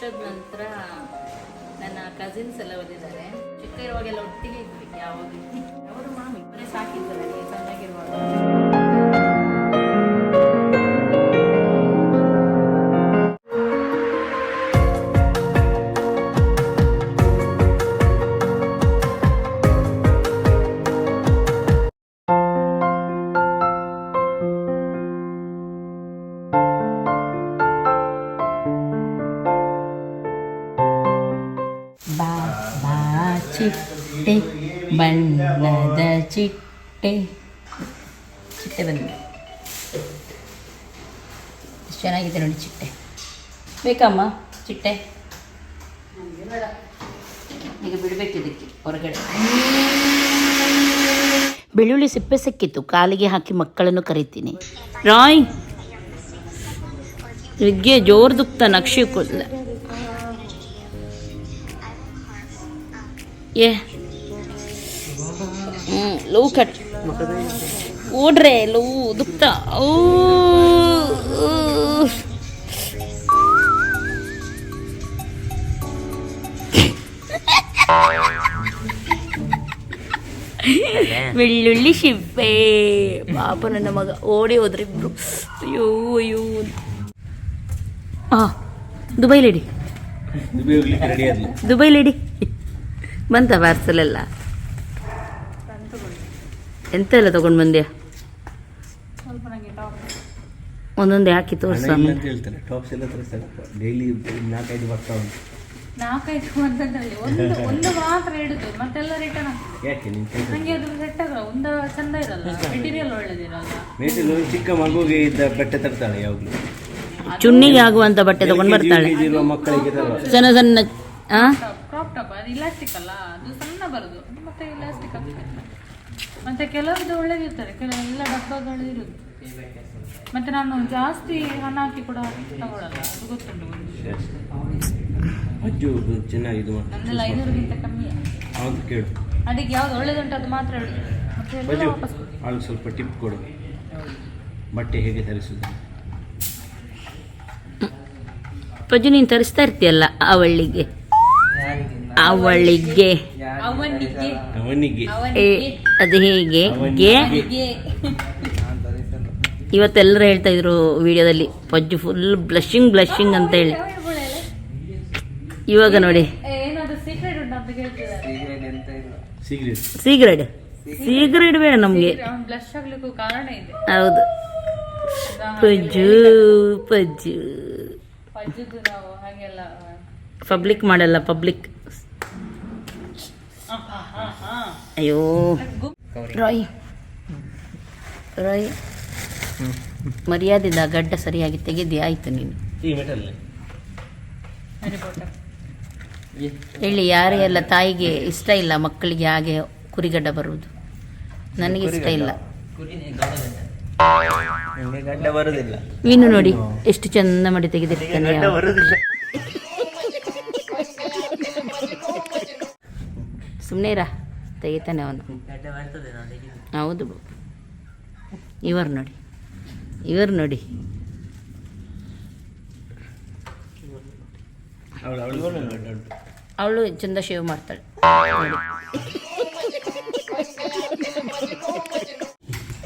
ವರ್ಷದ ನಂತರ ನನ್ನ ಕಸಿನ್ಸ್ ಎಲ್ಲ ಓದಿದ್ದಾರೆ ಚಿಕ್ಕ ಇರುವಾಗೆಲ್ಲ ಒಟ್ಟಿಗೆ ಇದ್ವಿ ಯಾವಾಗ ಅವರು ಮಾಮಿ ಮನೆ ಸಾಕಿದ್ದಾರೆ ನನಗೆ ಸಣ್ಣಗಿರುವಾಗ ಎಷ್ಟು ಚೆನ್ನಾಗಿದೆ ನೋಡಿ ಚಿಟ್ಟೆ. ಬೇಕಮ್ಮ ಚಿಟ್ಟೆ? ಈಗ ಬಿಡಬೇಕು ಇದಕ್ಕೆ ಹೊರಗಡೆ. ಬೆಳ್ಳುಳ್ಳಿ ಸಿಪ್ಪೆ ಸಿಕ್ಕಿತ್ತು ಕಾಲಿಗೆ ಹಾಕಿ ಮಕ್ಕಳನ್ನು ಕರಿತೀನಿ. ರಾಯ್! ವಿಗ್ಗೆ ಜೋರು ದುಕ್ತ ನಕ್ಷಿ ಕೂದಲ. ಏ. ಹ್ಞೂ ಲವ್ ಕಟ್. ಓಡ್ರೆ ಎಲ್ಲವೂ ದುಕ್ತ ಓ ಬೆಳ್ಳುಳ್ಳಿ ಶಿಪ್ಪೆ ಪಾಪ ನನ್ನ ಮಗ ಓಡಿ ಹೋದ್ರೆ ಇಬ್ರು. ಅಯ್ಯೋ ಅಯ್ಯೋ. ಆ ದುಬೈ ಲೇಡಿ. Dubai lady. ಬಂತ ಪಾರ್ಸಲ್ ಎಲ್ಲ? ಎಂತ ಎಲ್ಲ ತಗೊಂಡು ಬಂದ್ಯಾ? ಒಂದೊಂದೇ ಹಾಕಿ ತೋರ್ಸ. ಅಂತ ಹೇಳ್ತಾರೆ ಟಾಪ್ಸ್ ಎಲ್ಲ ತರಿಸ್ತಾರೆ. ಡೈಲಿ ನಾಲ್ಕೈದು ಬರ್ತಾ ಉಂಟು. ನಾಲ್ಕೈದು ಅಂತಂದ್ರಲ್ಲಿ ಒಂದು ಒಂದು ಮಾತ್ರ ಇಡುದು ಮತ್ತೆಲ್ಲ ರಿಟರ್ನ್ ಯಾಕೆ ನಿನ್ ಕೈ ನಂಗೆ ಅದು ಸೆಟ್ ಆಗಲ್ಲ. ಒಂದು ಚಂದ ಇರಲ್ಲ. ಮೆಟೀರಿಯಲ್ ಒಳ್ಳೇದಿರಲ್ಲ. ಮೇಟಲ್ಲಿ ಚಿಕ್ಕ ಮಗುಗೆ ಇದ್ದ ಬಟ್ಟೆ ತರ್ತಾಳೆ ಯಾವಾಗಲೂ. ಚುಣ್ಣಿಗೆ ಆಗುವಂತ ಬಟ್ಟೆ ತಗೊಂಡು ಬರ್ತಾಳೆ. ಇರುವ ಮಕ್ಕಳಿಗೆ ತರುವ. ಸಣ್ಣ ಸಣ್ಣ ಆ? ಕ್ರಾಪ್ ಟಾಪ್ ಅದು ಇಲಾಸ್ಟಿಕ್ ಅಲ್ಲ. ಅದು ಸಣ್ಣ ಬರುದು. ಮತ್ತೆ ಇಲಾಸ್ಟಿಕ್ ಆಗ್ತದೆ. ಮತ್ತೆ ಕೆಲವೊಂದು ಒಳ್ಳೇದಿರ್ತಾರೆ. ಕೆಲವೆಲ್ಲ ಡಬ್ಬಗಳು ಇರುದು. ಮತ್ತೆ ನಾನು ಜಾಸ್ತಿ ಹಣ ಹಾಕಿ ಕೂಡ ತಗೊಳ್ಳಲ್ಲ ಅದು ಗೊತ್ತುಂಟು. ಅಜ್ಜು ಚೆನ್ನಾಗಿ ಇದು ಮಾಡಿ. ನಂದೆಲ್ಲ ಐನೂರಿಗಿಂತ ಕಮ್ಮಿ. ಹೌದು ಕೇಳು. ಅದಕ್ಕೆ ಯಾವ್ದು ಒಳ್ಳೇದುಂಟು ಅದು ಮಾತ್ರ ಹೇಳಿ. ಮತ್ತೆ ಎಲ್ಲ ವಾಪಸ್ ಅವಳು ಸ್ವಲ್ಪ ಟಿಪ್ ಕೊಡು. ಬಟ್ಟೆ ಹೇಗೆ ತರಿಸುದು ಪಜ್ಜು ನೀನು ತರಿಸ್ತಾ ಇರ್ತೀಯಲ್ಲ ಅವಳಿಗೆ? ಅವಳಿಗೆ. ಅವನಿಗೆ. ಅವನಿಗೆ. ಏ, ಅದು ಹೇಗೆ? ಗೆ. ಅವನಿಗೆ. ಇವತ್ತೆಲ್ಲರೂ ಹೇಳ್ತಾ ಇದ್ರು ವಿಡಿಯೋದಲ್ಲಿ. ಪಜ್ಜು ಫುಲ್ ಬ್ಲಶಿಂಗ್ ಬ್ಲಶಿಂಗ್ ಅಂತ ಹೇಳಿ. ಇವಾಗ ನೋಡಿ. ಸಿಗರೇಟ್ ಸೀಗ್ರೆಡ್ ಸೀಗ್ರೆಡ್ ಬೇಡ ನಮಗೆ. ಹೌದು. ಪಜ್ಜು ಪಜ್ಜು. ಪಬ್ಲಿಕ್ ಮಾಡಲ್ಲ ಪಬ್ಲಿಕ್ ಅಯ್ಯೋ. ರಾಯ್ ರಾಯ್ ಮರ್ಯಾದೆದ ಗಡ್ಡ ಸರಿಯಾಗಿ ತೆಗೆದಿ ಆಯ್ತು ನೀನು. ಹೇಳಿ ಯಾರೇ ಎಲ್ಲ ತಾಯಿಗೆ ಇಷ್ಟ ಇಲ್ಲ ಮಕ್ಕಳಿಗೆ ಹಾಗೆ ಕುರಿಗಡ್ಡ ಬರುವುದು. ನನಗೆ ಇಷ್ಟ ಇಲ್ಲ. ನೀನು ನೋಡಿ ಎಷ್ಟು ಚಂದ ಮಾಡಿ ತೆಗೆದಿರ್ತಾನೆ ಸುಮ್ಮನೆ ರಾ ತೆಗಿತಾನೆ ಅವನು. ಹೌದು. ಇವರು ನೋಡಿ. ಇವರು ನೋಡಿ. ಅವಳು ಚಂದ ಶೇವ್ ಮಾಡ್ತಾಳೆ.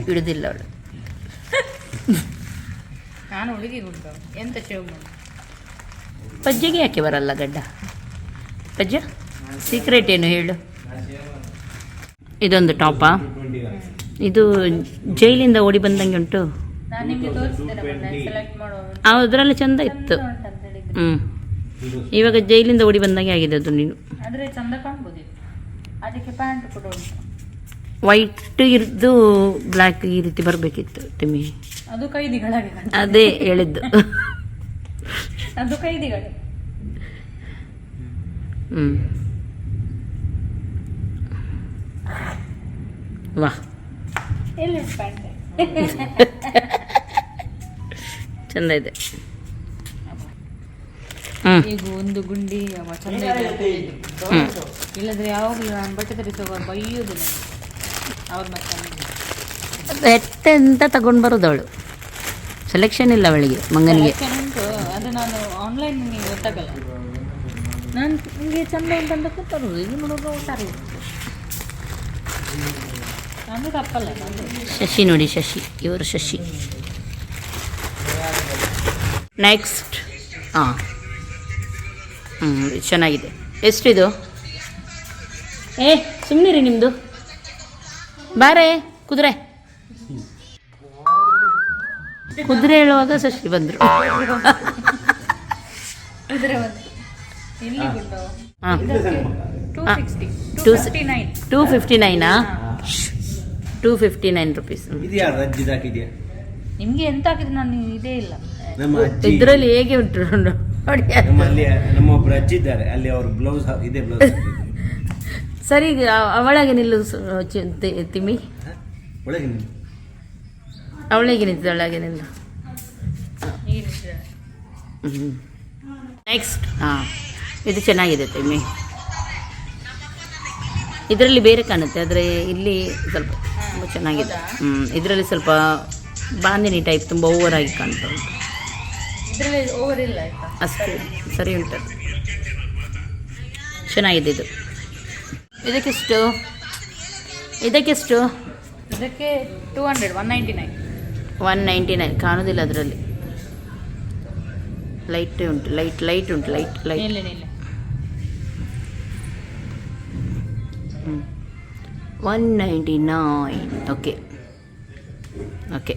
ಹಿಡಿದಿಲ್ಲ ಅವಳು. ನಾನು ಹುಡುಗಿ ಎಂತ ಶೇವ್ ಮಾಡಿ? ಪಜ್ಜೆಗೆ ಯಾಕೆ ಬರಲ್ಲ ಗಡ್ಡ? ಪಜ್ಜ ಸೀಕ್ರೆಟ್ ಏನು ಹೇಳು? ಇದೊಂದು ಟಾಪಾ ಇದು ಜೈಲಿಂದ ಓಡಿ ಬಂದಂಗೆ ಉಂಟು. ನಾನು ನಿಮಗೆ ಸೆಲೆಕ್ಟ್ ಅದರಲ್ಲಿ ಚಂದ ಇತ್ತು. ಹ್ಮ್. ಹ್ಞೂ ಇವಾಗ ಜೈಲಿಂದ ಓಡಿ ಬಂದಾಗೆ ಆಗಿದೆ ಅದು ನೀನು. ಆದರೆ ಚಂದ ಕಾಣ್ಬೋದು ಅದಕ್ಕೆ ಪ್ಯಾಂಟ್ ಕೂಡ ಉಂಟು. ವೈಟ್ ಇರ್ದು ಬ್ಲ್ಯಾಕ್ ಈ ರೀತಿ ಬರಬೇಕಿತ್ತು ತಿಮ್ಮಿ. ಅದು ಕೈದಿಗಳಾಗಿ. ಅದೇ ಹೇಳಿದ್ದು. ಅದು ಕೈದಿಗಳು. ಹ್ಞೂ ವಾಹ್. ಎಲ್ಲಿ ಪ್ಯಾಂಟ್ ಚಂದ ಇದೆ. ಈಗ ಒಂದು ಗುಂಡಿ ಅವ ಚಂದ ಇದೆ. ಇಲ್ಲದ್ರೆ ಯಾವಾಗಲೂ ನಾನು ಬಟ್ಟೆ ತರಿಸುವಾಗ ಬೈಯೋದಿಲ್ಲ ಅವ್ರ ಮತ್ತೆ ಅಂತ ತಗೊಂಡು ಬರೋದು ಅವಳು ಸೆಲೆಕ್ಷನ್ ಇಲ್ಲ ಅವಳಿಗೆ ಮಂಗನಿಗೆ. ಅದು ನಾನು ಆನ್ಲೈನ್ ಗೊತ್ತಾಗಲ್ಲ. ನಾನು ನಿಮಗೆ ಚಂದ ಅಂತ ತರುವುದು ಇದು ನೋಡೋದು ಒಟ್ಟಾರೆ ನಾನು ತಪ್ಪಲ್ಲ ಶಶಿ ನೋಡಿ ಶಶಿ ಇವರು ಶಶಿ. ನೆಕ್ಸ್ಟ್ ಹಾಂ. ಹ್ಞೂ ಚೆನ್ನಾಗಿದೆ. ಎಷ್ಟಿದು? ಏ ಸುಮ್ಮನಿರಿ ನಿಮ್ಮದು ಬಾರೆ ಕುದುರೆ. ಕುದುರೆ ಹೇಳುವಾಗ ಸಷ್ಟಿ ಬಂದರು. ಟೂ ಫಿಫ್ಟಿ ನೈನಾ ಟೂ ಫಿಫ್ಟಿ ನೈನ್ ರುಪೀಸ್ ನಿಮಗೆ ಎಂತ ಹಾಕಿದ್ರೆ ನಾನು ಇದೇ ಇಲ್ಲ. ನಮ್ಮ ಅಜ್ಜಿ. ಇದರಲ್ಲಿ ಹೇಗೆ ಉಂಟು ನೋಡಿ. ನಮ್ಮ ಅಲ್ಲಿ ನಮ್ಮ ಒಬ್ರು ಅಜ್ಜಿ ಇದ್ದಾರೆ. ಅಲ್ಲಿ ಅವ್ರ ಬ್ಲೌಸ್ ಇದೆ ಬ್ಲೌಸ್ ಸರಿ ಅವಳಗೆ ನಿಲ್ಲು ತಿಮ್ಮಿ. ಒಳಗೆ ನಿಲ್ಲು. ಅವಳಿಗೆ ನಿಂತಿದ್ದಳಾಗೆ ನಿಲ್ಲು. ನೆಕ್ಸ್ಟ್ ಹಾಂ. ಇದು ಚೆನ್ನಾಗಿದೆ ತಿಮ್ಮಿ. ಇದರಲ್ಲಿ ಬೇರೆ ಕಾಣುತ್ತೆ ಆದರೆ ಇಲ್ಲಿ ಸ್ವಲ್ಪ ತುಂಬ ಚೆನ್ನಾಗಿದೆ. ಹ್ಞೂ ಇದರಲ್ಲಿ ಸ್ವಲ್ಪ ಬಾಂದಿನಿ ಟೈಪ್ ತುಂಬ ಓವರ್ ಆಗಿ ಕಾಣ್ತಾ ಉಂಟು. ಇದರಲ್ಲಿ ಓವರ್ ಇಲ್ಲ ಆಯ್ತಾ? ಅಷ್ಟೇ ಸರಿ ಉಂಟು. ಚೆನ್ನಾಗಿದೆ ಇದು ಇದಕ್ಕೆಷ್ಟು? ಇದಕ್ಕೆಷ್ಟು? ಇದಕ್ಕೆ two hundred one ninety nine one ninety nine ಕಾಣೋದಿಲ್ಲ ಅದರಲ್ಲಿ. ಲೈಟ್ ಉಂಟು ಲೈಟ್ ಲೈಟ್ ಉಂಟು ಲೈಟ್ ಲೈಟ್ ಇಲ್ಲ one ninety nine okay okay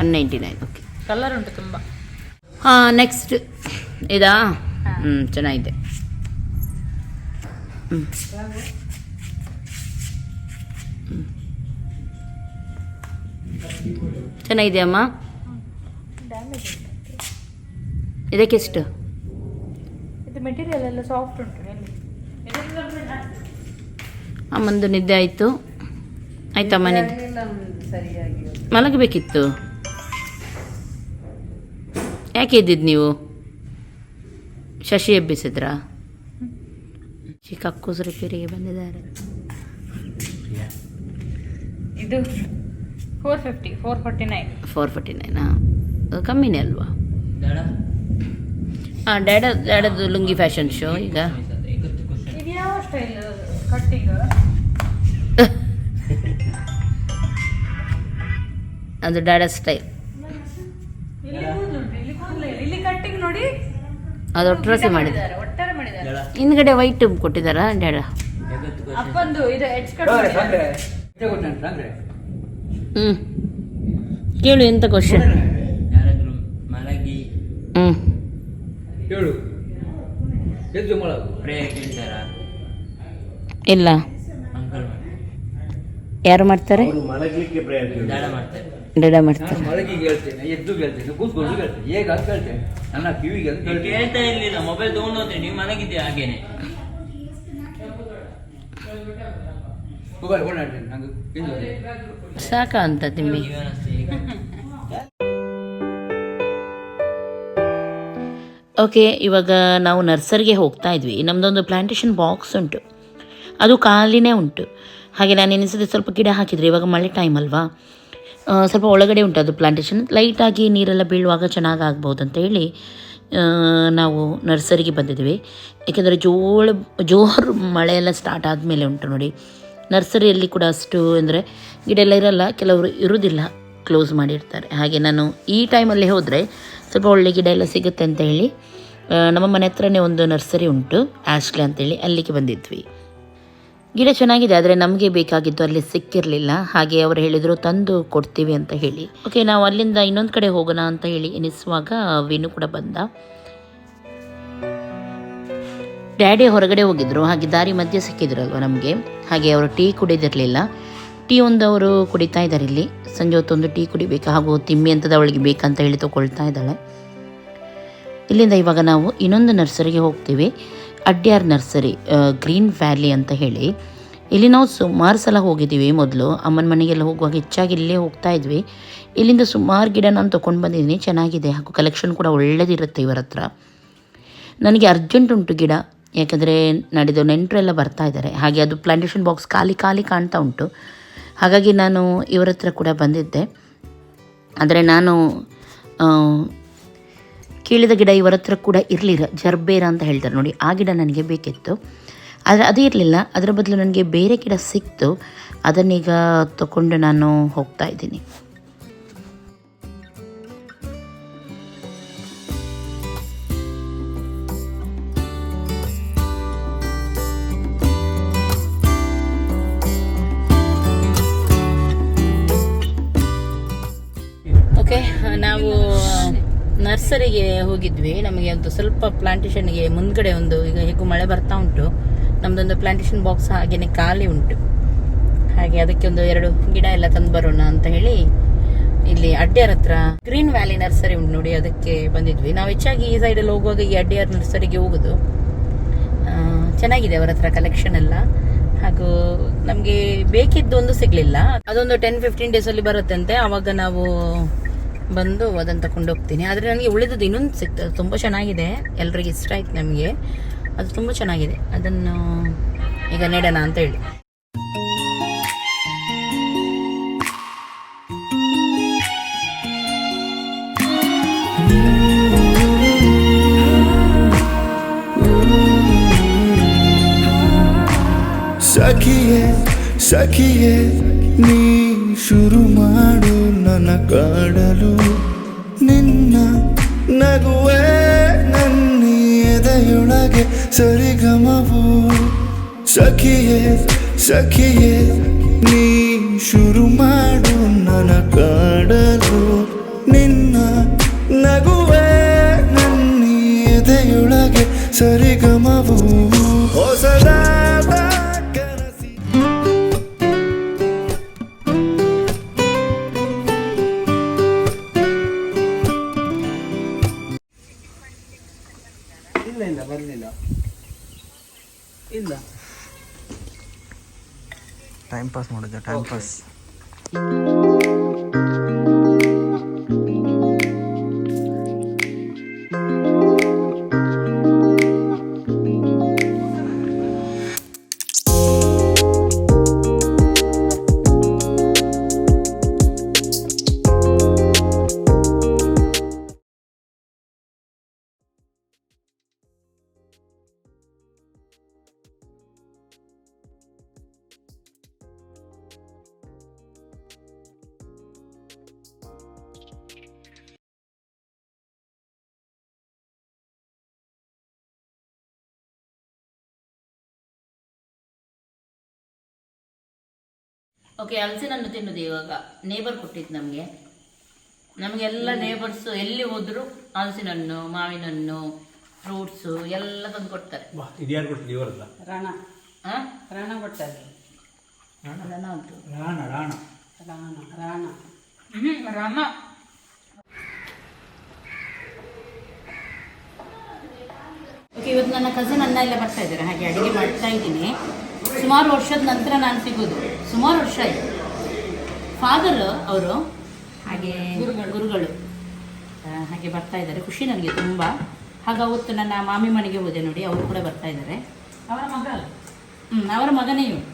one ninety nine okay colour ಉಂಟು ತುಂಬ. ಹಾಂ ನೆಕ್ಸ್ಟ್ ಇದಾ. ಹ್ಞೂ ಚೆನ್ನಾಗಿದೆ. ಹ್ಞೂ ಚೆನ್ನಾಗಿದೆ ಅಮ್ಮ? ಡ್ಯಾಮೇಜ್ ಉಂಟು ಇದಕ್ಕೆಷ್ಟು ಇದು ಮೆಟೀರಿಯಲ್ ಎಲ್ಲ ಸಾಫ್ಟ್ ಉಂಟು ಅಮ್ಮಂದು ನಿದ್ದೆ ಆಯಿತು. ಆಯ್ತಮ್ಮ ನಿದ್ದೆ? ಸರಿಯಾಗಿ ಮಲಗಬೇಕಿತ್ತು? ಯಾಕೆ ಇದ್ದಿದ್ದು ನೀವು? ಶಶಿ ಎಬ್ಬಿಸಿದ್ರಾ? ಚಿಕ್ಕ ಕೂಸು ರಿಪೇರಿಗೆ ಬಂದಿದ್ದಾರೆ. ಇದು four fifty four forty nine four forty Naina ಅದು ಕಮ್ಮಿನೇ ಅಲ್ವಾ? ಹಾಂ ಡ್ಯಾಡ ಡ್ಯಾಡದು ಲುಂಗಿ ಫ್ಯಾಷನ್ ಶೋ ಈಗ. ಅದು? ಡ್ಯಾಡ ಸ್ಟೈಲ್ ಇಲ್ಲಿ ಕೂದಲು ಉಂಟು ಇಲ್ಲಿ ಕೂದಲು ಇಲ್ಲ ಇಲ್ಲಿ ಕಟ್ಟಿಂಗ್ ನೋಡಿ ಅದು ಒಟ್ಟರಸಿ ಮಾಡಿದೆ. ಒಟ್ಟಾರೆ ಮಾಡಿದ್ದಾರೆ ಹಿಂದ್ಗಡೆ ವೈಟ್ ಕೊಟ್ಟಿದ್ದಾರಾ ಡೇಡ ಅಪ್ಪಂದು ಇದು ಹ್ಞೂ ಕೇಳು ಎಂತ ಕ್ವಶನ್ ಹ್ಞೂ ಹೇಳು ಇಲ್ಲ. ಯಾರು ಮಾಡ್ತಾರೆ? ಮಲಗಲಿಕ್ಕೆ ಪ್ರಯತ್ನ ಮಾಡ್ತಾರೆ. ನಾನು ಮಾಡ್ತಾರೆ ಮಲಗಿ ಹೇಳ್ತೇನೆ ಎದ್ದು ಹೇಳ್ತೇನೆ ಕೂತ್ಕೊಂಡು ಹೇಳ್ತೇನೆ ಹೇಗೆ ಅಂತ ಹೇಳ್ತೇನೆ ನನ್ನ ಕಿವಿಗೆ ಅಂತ ನೀವ್ ಹೇಳ್ತೇನೆ ಕೇಳ್ತಾ ಇರ್ಲಿಲ್ಲ ಮೊಬೈಲ್ ತಗೊಂಡು ಹೋದ್ರೆ ನೀವು ಮಲಗಿದ್ದೆ ಹಾಗೇನೆ. ಮೊಬೈಲ್ ಕೊಂಡಾಡ್ತೇನೆ ನಂಗೆ ಸಾಕ ಅಂತ ತಿಮ್ಮಿ ಓಕೆ ಇವಾಗ ನಾವು ನರ್ಸರಿಗೆ ಹೋಗ್ತಾ ಇದ್ವಿ. ನಮ್ಮದೊಂದು ಪ್ಲಾಂಟೇಶನ್ ಬಾಕ್ಸ್ ಉಂಟು. ಅದು ಖಾಲಿನೇ ಉಂಟು. ಹಾಗೆ ನಾನು ಎನಿಸಿದೆ ಸ್ವಲ್ಪ ಗಿಡ ಹಾಕಿದರೆ ಇವಾಗ ಮಳೆ ಟೈಮ್ ಅಲ್ವಾ? ಸ್ವಲ್ಪ ಒಳಗಡೆ ಉಂಟು ಅದು ಪ್ಲ್ಯಾಂಟೇಷನ್ ಲೈಟಾಗಿ ನೀರೆಲ್ಲ ಬೀಳುವಾಗ ಚೆನ್ನಾಗಿ ಆಗ್ಬೋದು ಅಂತ ಹೇಳಿ ನಾವು ನರ್ಸರಿಗೆ ಬಂದಿದ್ವಿ. ಏಕೆಂದರೆ ಜೋಳ, ಜೋರು ಮಳೆ ಎಲ್ಲ ಸ್ಟಾರ್ಟ್ ಆದಮೇಲೆ ಉಂಟು ನೋಡಿ. ನರ್ಸರಿಯಲ್ಲಿ ಕೂಡ ಅಷ್ಟು ಅಂದರೆ ಗಿಡ ಎಲ್ಲ ಇರಲ್ಲ, ಕೆಲವರು ಇರುವುದಿಲ್ಲ ಕ್ಲೋಸ್ ಮಾಡಿರ್ತಾರೆ. ಹಾಗೆ ನಾನು ಈ ಟೈಮಲ್ಲಿ ಹೋದರೆ ಸ್ವಲ್ಪ ಒಳ್ಳೆ ಗಿಡ ಎಲ್ಲ ಸಿಗುತ್ತೆ ಅಂತ ಹೇಳಿ ನಮ್ಮ ಮನೆ ಹತ್ರನೇ ಒಂದು ನರ್ಸರಿ ಉಂಟು ಆಶ್ಲೆ ಅಂತೇಳಿ. ಅಲ್ಲಿಗೆ ಬಂದಿದ್ವಿ. ಗಿಡ ಚೆನ್ನಾಗಿದೆ, ಆದರೆ ನಮಗೆ ಬೇಕಾಗಿದ್ದು ಅಲ್ಲಿ ಸಿಕ್ಕಿರಲಿಲ್ಲ. ಹಾಗೆ ಅವರು ಹೇಳಿದರು, ತಂದು ಕೊಡ್ತೀವಿ ಅಂತ ಹೇಳಿ. ಓಕೆ ನಾವು ಅಲ್ಲಿಂದ ಇನ್ನೊಂದು ಕಡೆ ಹೋಗೋಣ ಅಂತ ಹೇಳಿ ಎನಿಸುವಾಗ ವಿನು ಕೂಡ ಬಂದ. ಡ್ಯಾಡಿ ಹೊರಗಡೆ ಹೋಗಿದ್ರು, ಹಾಗೆ ದಾರಿ ಮಧ್ಯೆ ಸಿಕ್ಕಿದ್ರಲ್ವ ನಮಗೆ. ಹಾಗೆ ಅವರು ಟೀ ಕುಡಿದಿರಲಿಲ್ಲ. ಟೀ ಒಂದು ಅವರು ಕುಡಿತಾ ಇದ್ದಾರೆ ಇಲ್ಲಿ. ಸಂಜೆ ಹೊತ್ತೊಂದು ಟೀ ಕುಡಿಬೇಕು, ಹಾಗೂ ತಿಮ್ಮಿ ಅಂತದ ಅವಳಿಗೆ ಬೇಕಂತ ಹೇಳಿ ತಗೊಳ್ತಾ ಇದ್ದಾಳೆ. ಇಲ್ಲಿಂದ ಇವಾಗ ನಾವು ಇನ್ನೊಂದು ನರ್ಸರಿಗೆ ಹೋಗ್ತೀವಿ. ಅಡ್ಯಾರ್ ನರ್ಸರಿ ಗ್ರೀನ್ ವ್ಯಾಲಿ ಅಂತ ಹೇಳಿ. ಇಲ್ಲಿ ನಾವು ಸುಮಾರು ಸಲ ಹೋಗಿದ್ದೀವಿ ಮೊದಲು. ಅಮ್ಮನ ಮನೆಗೆಲ್ಲ ಹೋಗುವಾಗ ಹೆಚ್ಚಾಗಿ ಇಲ್ಲೇ ಹೋಗ್ತಾ ಇದ್ವಿ. ಇಲ್ಲಿಂದ ಸುಮಾರು ಗಿಡ ನಾನು ತೊಗೊಂಡು ಬಂದಿದ್ದೀನಿ. ಚೆನ್ನಾಗಿದೆ. ಹಾಗೂ ಕಲೆಕ್ಷನ್ ಕೂಡ ಒಳ್ಳೆದಿರುತ್ತೆ ಇವರ ಹತ್ರ. ನನಗೆ ಅರ್ಜೆಂಟ್ ಉಂಟು ಗಿಡ. ಯಾಕಂದರೆ ನಡೆದು ನೆಂಟರೆಲ್ಲ ಬರ್ತಾ ಇದ್ದಾರೆ. ಹಾಗೆ ಅದು ಪ್ಲಾಂಟೇಶನ್ ಬಾಕ್ಸ್ ಖಾಲಿ ಖಾಲಿ ಕಾಣ್ತಾ ಉಂಟು. ಹಾಗಾಗಿ ನಾನು ಇವರ ಹತ್ರ ಕೂಡ ಬಂದಿದ್ದೆ. ಆದರೆ ನಾನು ಕೇಳಿದ ಗಿಡ ಇವರ ಹತ್ರ ಕೂಡ ಇರಲಿಲ್ಲ. ಜರ್ಬೇರ ಅಂತ ಹೇಳ್ತಾರೆ ನೋಡಿ, ಆ ಗಿಡ ನನಗೆ ಬೇಕಿತ್ತು. ಆದರೆ ಅದು ಇರಲಿಲ್ಲ. ಅದರ ಬದಲು ನನಗೆ ಬೇರೆ ಗಿಡ ಸಿಕ್ತು. ಅದನ್ನೀಗ ತಗೊಂಡು ನಾನು ಹೋಗ್ತಾ ಇದ್ದೀನಿ. ನರ್ಸರಿಗೆ ಹೋಗಿದ್ವಿ. ನಮಗೆ ಒಂದು ಸ್ವಲ್ಪ ಪ್ಲಾಂಟೇಶನ್ಗೆ ಮುಂದ್ಗಡೆ ಒಂದು ಈಗ ಹೇಗೂ ಮಳೆ ಬರ್ತಾ ಉಂಟು. ನಮ್ದೊಂದು ಪ್ಲಾಂಟೇಶನ್ ಬಾಕ್ಸ್ ಹಾಗೇನೆ ಖಾಲಿ ಉಂಟು. ಹಾಗೆ ಅದಕ್ಕೆ ಒಂದು ಎರಡು ಗಿಡ ಎಲ್ಲ ತಂದು ಬರೋಣ ಅಂತ ಹೇಳಿ ಇಲ್ಲಿ ಅಡ್ಡಿಯರ್ ಹತ್ರ ಗ್ರೀನ್ ವ್ಯಾಲಿ ನರ್ಸರಿ ಉಂಟು ನೋಡಿ ಅದಕ್ಕೆ ಬಂದಿದ್ವಿ. ನಾವು ಹೆಚ್ಚಾಗಿ ಈ ಸೈಡಲ್ಲಿ ಹೋಗುವಾಗ ಈ ಅಡ್ಡಿಯರ್ ನರ್ಸರಿಗೆ ಹೋಗುದು. ಚೆನ್ನಾಗಿದೆ ಅವರ ಹತ್ರ ಕಲೆಕ್ಷನ್ ಎಲ್ಲ. ಹಾಗೂ ನಮಗೆ ಬೇಕಿದ್ದು ಒಂದು ಸಿಗ್ಲಿಲ್ಲ. ಅದೊಂದು ಟೆನ್ ಫಿಫ್ಟೀನ್ ಡೇಸ್ ಅಲ್ಲಿ ಬರುತ್ತಂತೆ. ಆವಾಗ ನಾವು ಬಂದು ಅದನ್ನು ತಗೊಂಡು ಹೋಗ್ತೀನಿ. ಆದರೆ ನನಗೆ ಉಳಿದದ್ದು ಇನ್ನೊಂದು ಸಿಕ್ತು. ಅದು ತುಂಬ ಚೆನ್ನಾಗಿದೆ. ಎಲ್ರಿಗೆ ಇಷ್ಟ ಆಯ್ತು ನಮಗೆ. ಅದು ತುಂಬ ಚೆನ್ನಾಗಿದೆ. ಅದನ್ನು ಈಗ ನೆಡೋಣ ಅಂತ ಹೇಳಿ. ಸಖಿಯೇ ಸಖಿಯೇ, ನೀ ಶುರು ಮಾಡು ನನ್ನ ಕಾಡಲು. ನಿನ್ನ ನಗುವೆ ನನ್ನ ಎದೆಯೊಳಗೆ ಸರಿಗಮವು. ಸಖಿಯೇ ಸಖಿಯೇ, ನೀ ಶುರು ಮಾಡು ನನ್ನ ಕಾಡಲು. ನಿನ್ನ ನಗುವೆ ನನ್ನ ಎದೆಯೊಳಗೆ ಸರಿಗಮವು. ಇಲ್ಲ ಇಲ್ಲ ಬರಲಿಲ್ಲ. ಇಲ್ಲ. ಟೈಮ್ ಪಾಸ್ ಮಾಡೋದು ಟೈಮ್ ಪಾಸ್ ಓಕೆ ಹಲಸಿನನ್ನು ತಿನ್ನೋದು ಇವಾಗ. ನೇಬರ್ ಕೊಟ್ಟಿದ್ದು ನಮಗೆ. ನಮಗೆಲ್ಲ ನೇಬರ್ಸು ಎಲ್ಲಿ ಹೋದ್ರು ಮಾವಿನ ಹಣ್ಣು ಫ್ರೂಟ್ಸು ಎಲ್ಲ ತಂದು ಕೊಡ್ತಾರೆ. ಇದು ಯಾರು ಕೊಡ್ತೀವಿ ಇವರಲ್ಲ? ರಾಣ. ಆ? ರಾಣ ಉಂಟು. ರಾಣ ರಾಣ. ರಾಣ ರಾಣ. ಹ್ಮ್ ರಾಮ. ಓಕೆ ಇವತ್ತು ನನ್ನ ಕಸಿನ್ ಅನ್ನ ಎಲ್ಲ ಬರ್ತಾ ಇದ್ದಾರೆ. ಹಾಗೆ ಅಡುಗೆ ಮಾಡ್ತಾ ಇದ್ದೀನಿ. ಸುಮಾರು ವರ್ಷದ ನಂತರ ನಾನು ಸಿಗೋದು. ಸುಮಾರು ವರ್ಷ ಆಯ್ತು. ಫಾದರ್ ಅವರು ಹಾಗೆ ಗುರುಗಳು. ಹಾಗೆ ಬರ್ತಾ ಇದ್ದಾರೆ. ಖುಷಿ ನನಗೆ ತುಂಬ. ಹಾಗೆ ಅವತ್ತು ನನ್ನ ಮಾಮಿ ಮನೆಗೆ ಹೋದೆ ನೋಡಿ ಅವರು ಕೂಡ ಬರ್ತಾ ಇದ್ದಾರೆ. ಅವರ ಮಗ ಹ್ಞೂ ಅವರ ಮಗನೇ ಇವರು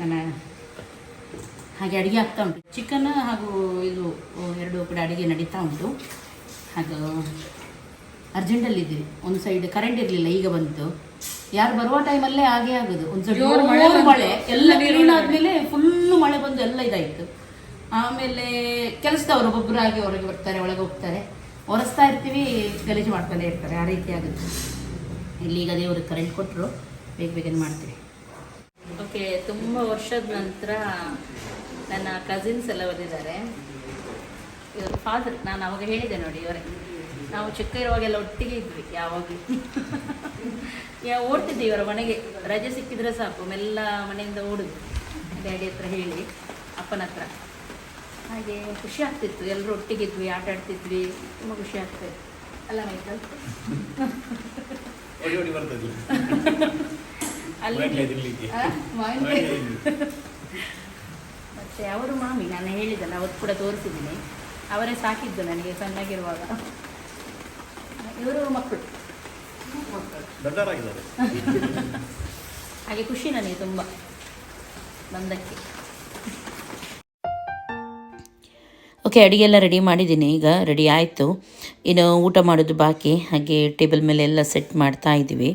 ನನ್ನ ಹಾಗೆ ಅಡುಗೆ ಆಗ್ತಾ ಉಂಟು. ಚಿಕನ್ ಹಾಗೂ ಇದು ಎರಡು ಕೂಡ ಅಡುಗೆ ನಡೀತಾ ಉಂಟು. ಹಾಗೂ ಅರ್ಜೆಂಟಲ್ಲಿದ್ದೀವಿ ಒಂದು ಸೈಡ್ ಕರೆಂಟ್ ಇರಲಿಲ್ಲ ಈಗ ಬಂತು. ಯಾರು ಬರುವ ಟೈಮಲ್ಲೇ ಹಾಗೆ ಆಗೋದು. ಒಂದು ಜೋರು ಮಳೆ ಎಲ್ಲ ಕ್ಲೀನ್ ಫುಲ್ ಮಳೆ ಬಂದು ಎಲ್ಲ ಇದಾಯ್ತು. ಆಮೇಲೆ ಕೆಲಸದವರು ಒಬ್ಬೊಬ್ಬರು ಆಗಿ ಹೊರಗೆ ಬರ್ತಾರೆ ಒಳಗೆ ಹೋಗ್ತಾರೆ. ಒರೆಸ್ತಾ ಇರ್ತೀವಿ ಗಲೀಜು ಮಾಡ್ತಾನೆ ಇರ್ತಾರೆ. ಆ ರೀತಿ ಆಗುತ್ತೆ. ಇಲ್ಲಿ ಈಗ ದೇವ್ರಿಗೆ ಕರೆಂಟ್ ಕೊಟ್ಟರು ಬೇಗ ಬೇಗನೆ ಮಾಡ್ತೀವಿ. ಓಕೆ ತುಂಬ ವರ್ಷದ ನಂತರ ನನ್ನ ಕಸಿನ್ಸ್ ಎಲ್ಲ ಬಂದಿದ್ದಾರೆ. ಇವರು ಫಾದರ್ ನಾನು ಅವಾಗ ಹೇಳಿದೆ ನೋಡಿ ಇವರೇ. ನಾವು ಚಿಕ್ಕ ಇರುವಾಗೆಲ್ಲ ಒಟ್ಟಿಗೆ ಇದ್ವಿ ಯಾವಾಗಲೂ. ಯಾ ಓಡ್ತಿದ್ದೆ ಇವರ ಮನೆಗೆ. ರಜೆ ಸಿಕ್ಕಿದ್ರೆ ಸಾಕು ಮೆಲ್ಲ ಮನೆಯಿಂದ ಓಡುದು. ಡ್ಯಾಡಿ ಹತ್ರ ಹೇಳಿ ಅಪ್ಪನ ಹತ್ರ. ಹಾಗೆ ಖುಷಿ ಆಗ್ತಿತ್ತು ಎಲ್ಲರೂ ಒಟ್ಟಿಗಿದ್ವಿ ಆಟ ಆಡ್ತಿದ್ವಿ ತುಂಬ ಖುಷಿ ಆಗ್ತಾ ಇತ್ತು. ಅಲ್ಲ ಮೈಕಲ್. ಮತ್ತೆ ಅವರು ಮಾಮಿ ನಾನು ಹೇಳಿದ್ದಲ್ಲ ಅವತ್ತು ಕೂಡ ತೋರಿಸಿದ್ದೀನಿ. ಅವರೇ ಸಾಕಿದ್ದು ನನಗೆ ಸಣ್ಣಗಿರುವಾಗ. ಇವರು ಮಕ್ಕಳು. ದೊಡ್ಡವರಾಗಿದ್ದಾರೆ. ಹಾಗೆ ಖುಷಿ ನನಗೆ ತುಂಬ ಬಂದಕ್ಕೆ ಓಕೆ ಅಡುಗೆ ಎಲ್ಲ ರೆಡಿ ಮಾಡಿದ್ದೀನಿ. ಈಗ ರೆಡಿ ಆಯಿತು. ಇನ್ನು ಊಟ ಮಾಡೋದು ಬಾಕಿ. ಹಾಗೆ ಟೇಬಲ್ ಮೇಲೆ ಎಲ್ಲ ಸೆಟ್ ಮಾಡ್ತಾ ಇದ್ದೀವಿ.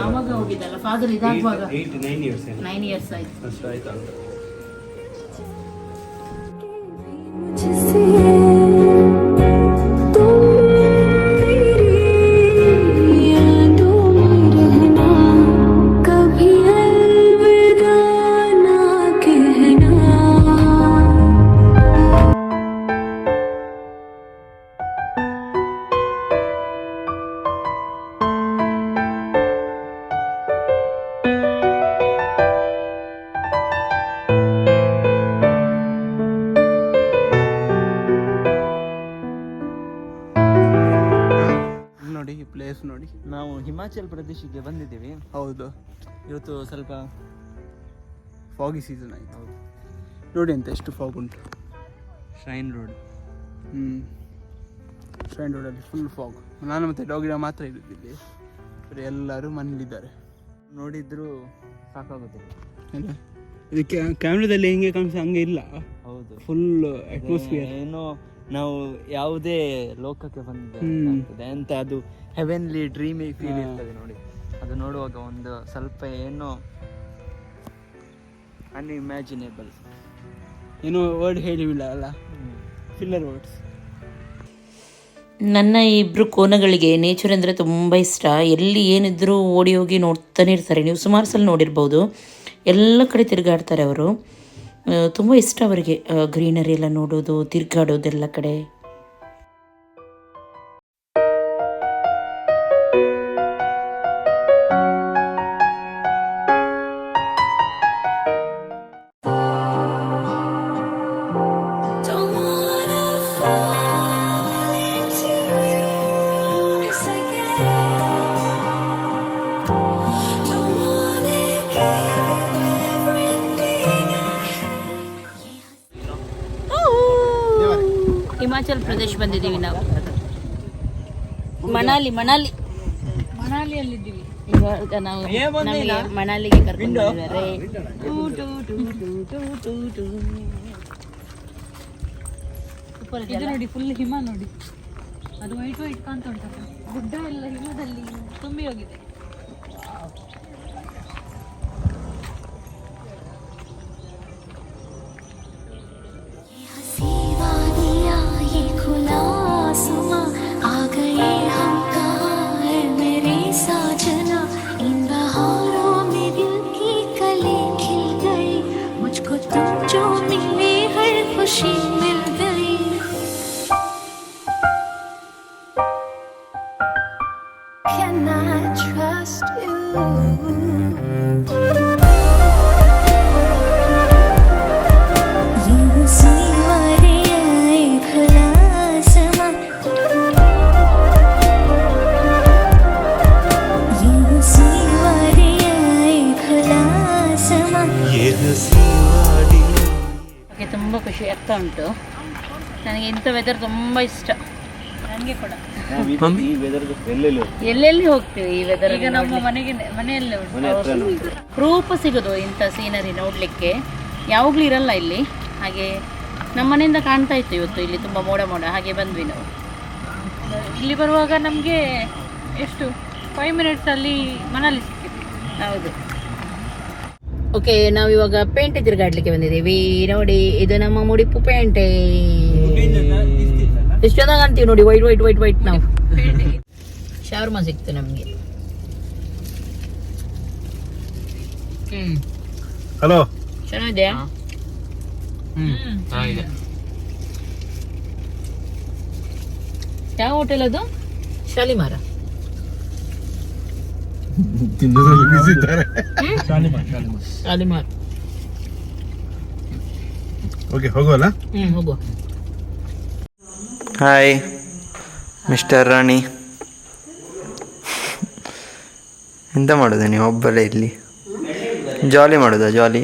ಆವಾಗ ಹೋಗಿದ್ದಲ್ಲ father ಇದಾಗುವಾಗ. Eight nine years nine years ಆಯ್ತು. ಅಷ್ಟು ಆಯ್ತಾ. ಇವತ್ತು ಸ್ವಲ್ಪ ಫಾಗಿ ಸೀಸನ್ ಆಯಿತು. ನೋಡಿ ಅಂತ ಎಷ್ಟು ಫಾಗ್ ಉಂಟು? ಶೈನ್ ರೋಡ್ ಹ್ಞೂ ಶ್ರೈನ್ ರೋಡಲ್ಲಿ ಫುಲ್ ಫಾಗ್ ನಾನು ಮತ್ತು ಡಾಗಿಡ ಮಾತ್ರ ಇದ್ದಿದ್ದೆ ಬರೀ ಎಲ್ಲರೂ ಮನೇಲಿದ್ದಾರೆ ನೋಡಿದ್ರು ಸಾಕಾಗುತ್ತೆ ಅಲ್ಲ? ಇದು ಕ್ಯಾಮ್ರಾದಲ್ಲಿ ಹೆಂಗೆ ಕಾಣಿಸ ಹಂಗೆ ಇಲ್ಲ. ಹೌದು. ಫುಲ್ ಅಟ್ಮಾಸ್ಫಿಯರ್ ಏನೋ ನಾವು ಯಾವುದೇ ಲೋಕಕ್ಕೆ ಬಂದಿದ್ದೇವೆ. ಆಗ್ತದೆ ಅಂತ. ಅದು ಹೆವೆನ್ಲಿ ಡ್ರೀಮಿ ಫೀಲ್ ಇರ್ತದೆ ನೋಡಿ. ಅದು ನೋಡುವಾಗ ಒಂದು ಸ್ವಲ್ಪ ಏನೋ ಅನ್ಇಮ್ಯಾಜಿನೇಬಲ್ ಏನೋ ವರ್ಡ್ ಹೇಳಿಲ್ಲ ಅಲ್ಲ? ಫಿಲ್ಲರ್ ವರ್ಡ್ಸ್ ನನ್ನ ಇಬ್ಬರು ಕೋನಗಳಿಗೆ ನೇಚರ್ ಅಂದರೆ ತುಂಬ ಇಷ್ಟ. ಎಲ್ಲಿ ಏನಿದ್ರೂ ಓಡಿ ಹೋಗಿ ನೋಡ್ತಾನೆ ಇರ್ತಾರೆ. ನೀವು ಸುಮಾರು ಸಲ ನೋಡಿರ್ಬೋದು. ಎಲ್ಲ ಕಡೆ ತಿರುಗಾಡ್ತಾರೆ ಅವರು. ತುಂಬ ಇಷ್ಟ ಅವರಿಗೆ. ಗ್ರೀನರಿ ಎಲ್ಲ ನೋಡೋದು ತಿರುಗಾಡೋದು ಎಲ್ಲ ಕಡೆ. ಹಿಮಾಚಲ್ ಪ್ರದೇಶ್ ಬಂದಿದ್ದೀವಿ ನಾವು. ಮನಾಲಿ ಮನಾಲಿ. ಮನಾಲಿಯಲ್ಲಿದ್ದೀವಿ. ಇವಾಗ ನಾವು ನಮಗೆ ಮನಾಲಿಗೆ ಕರ್ಕೊಂಡು ಇದು ನೋಡಿ ಫುಲ್ ಹಿಮ ನೋಡಿ. ಅದು ವೈಟ್ ವೈಟ್ ಕಾಣ್ತಾ ಉಂಟಲ್ಲ ಗುಡ್ಡ ಎಲ್ಲ ಹಿಮದಲ್ಲಿ ತುಂಬಿ ಹೋಗಿದೆ. ಈ ವೆದರ್ ಎಲ್ಲೆಲ್ಲಿ ಹೋಗ್ತೀವಿ ಈ ವೆದರ್ ಈಗ ನಮ್ಮ ಮನೆಗೆ ಮನೆಯಲ್ಲೇ ರೂಪ ಸಿಗೋದು ಇಂಥ ಸೀನರಿ ನೋಡಲಿಕ್ಕೆ. ಯಾವಾಗಲೂ ಇರಲ್ಲ ಇಲ್ಲಿ. ಹಾಗೆ ನಮ್ಮ ಮನೆಯಿಂದ ಕಾಣ್ತಾ ಇತ್ತು ಇವತ್ತು ಇಲ್ಲಿ ತುಂಬ ಮೋಡ ಮೋಡ. ಹಾಗೆ ಬಂದ್ವಿ ನಾವು. ಇಲ್ಲಿ ಬರುವಾಗ ನಮಗೆ ಎಷ್ಟು? ಫೈವ್ ಮಿನಿಟ್ಸಲ್ಲಿ ಮನಾಲಿ ಸಿಕ್ಕಿತ್ತು ಹೌದು. ಓಕೆ ನಾವು ಇವಾಗ ಪೇಂಟೆ ತಿರುಗಾಡ್ಲಿಕ್ಕೆ ಬಂದಿದ್ದೀವಿ. ನೋಡಿ ಇದು ನಮ್ಮ ಮುಡಿಪು ಪೇಂಟೆ ಎಷ್ಟು ಚೆನ್ನಾಗಿ ಕಾಣ್ತೀವಿ ನೋಡಿ ವೈಟ್ ವೈಟ್ ವೈಟ್ ವೈಟ್ ನಾವು. ಶಾವರ್ಮ ಸಿಕ್ತು ನಮಗೆ. ಹ್ಮ್. ಹಲೋ. ಚೆನ್ನಾಗಿದೆಯಾ? ಚೆನ್ನಾಗಿದೆ. ಯಾವ ಹೋಟೆಲ್ ಅದು? ಶಾಲಿಮಾರ. ತಿನ್ನೋದ್ರಲ್ಲಿ ಬಿಸಿ ಇದ್ದಾರೆ. ಶಾಲಿಮಾರ್ ಓಕೆ ಹೋಗೋಲ್ಲ ಹ್ಮ್ ಹೋಗುವ. ಹಾಯ್ ಮಿಸ್ಟರ್ ರಾಣಿ ಎಂತ ಮಾಡೋದು ನೀವು ಒಬ್ಬರೇ ಇಲ್ಲಿ? ಜಾಲಿ ಮಾಡೋದಾ ಜಾಲಿ